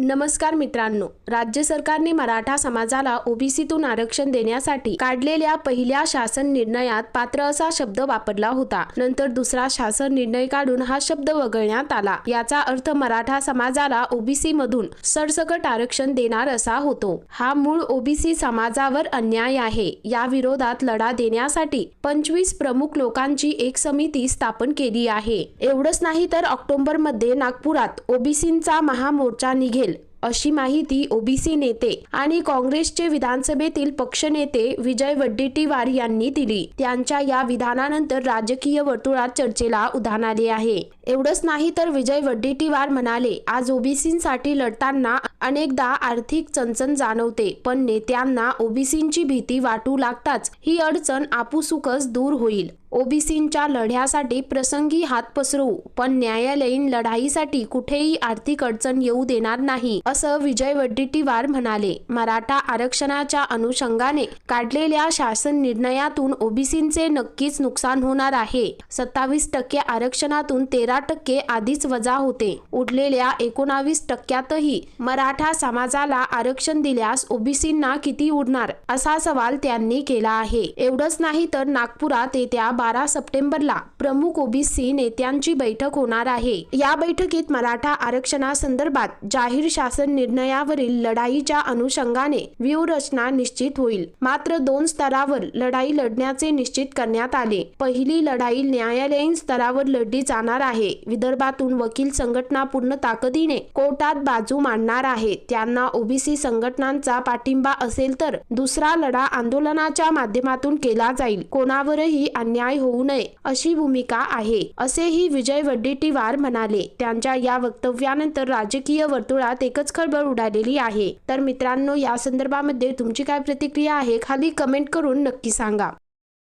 नमस्कार मित्रांनो राज्य सरकारने मराठा समाजाला ओबीसीतून आरक्षण देण्यासाठी काढलेल्या पहिल्या शासन निर्णयात पात्र असा शब्द वापरला होता. नंतर दुसरा शासन निर्णय काढून हा शब्द वगळण्यात आला. याचा अर्थ मराठा समाजाला ओबीसी मधून सरसकट आरक्षण देणार असा होतो. हा मूळ ओबीसी समाजावर अन्याय आहे. या विरोधात लढा देण्यासाठी पंचवीस प्रमुख लोकांची एक समिती स्थापन केली आहे. एवढंच नाही तर ऑक्टोबरमध्ये नागपुरात ओबीसींचा महामोर्चा निघेल. अशी माहिती ओबीसी नेते आणि काँग्रेसचे विधानसभेतील पक्षनेते विजय वड्डेट्टीवार यांनी दिली. त्यांच्या या विधानानंतर राजकीय वर्तुळात चर्चेला उधाण आले आहे. एवढंच नाही तर विजय वड्डेट्टीवार म्हणाले आज ओबीसींसाठी लढताना अनेकदा आर्थिक चणचण जाणवते पण नेत्यांना ओबीसींची भीती वाटू लागताच ही अडचण आपुसुकच दूर होईल. ओबीसींच्या लढ्यासाठी प्रसंगी हात पसरवू पण न्यायालयीन लढाईसाठी कुठेही आर्थिक अडचण येऊ देणार नाही असं विजय वड्डेट्टीवार म्हणाले. मराठा आरक्षणाच्या अनुषंगाने काढलेल्या शासन निर्णयातून ओबीसींचे नक्कीच नुकसान होणार आहे. सत्तावीस टक्के आरक्षणातून तेरा टक्के आधीच वजा होते. उरलेल्या एकोणावीस टक्क्यातही मराठा समाजाला आरक्षण दिल्यास ओबीसींना किती उरणार असा सवाल त्यांनी केला आहे. एवढंच नाही तर नागपुरात येत्या बारा सप्टेंबरला प्रमुख ओबीसी नेत्यांची बैठक होणार आहे. या बैठकीत मराठा आरक्षणासंदर्भात जाहीर शासन निर्णयावरील लढाईच्या अनुषंगाने व्यूहरचना निश्चित होईल. मात्र दोन स्तरावर लढाई लढण्याचे निश्चित करण्यात आले. पहिली लढाई न्यायालयीन स्तरावर लढली जाणार आहे. विदर्भातून वकील संघटना पूर्ण ताकदीने कोर्टात बाजू मांडणार आहे. त्यांना ओबीसी संघटनांचा पाठिंबा असेल तर दुसरा लढा आंदोलनाच्या माध्यमातून केला जाईल. कोणावरही अन्याय होऊ नये अशी भूमिका आहे असेही विजय वड्डेटीवार म्हणाले. त्यांच्या या वक्तव्यानंतर राजकीय वर्तुळात एकच खळबळ उडालेली आहे. तर मित्रांनो या संदर्भामध्ये तुमची काय प्रतिक्रिया आहे खाली कमेंट करून नक्की सांगा.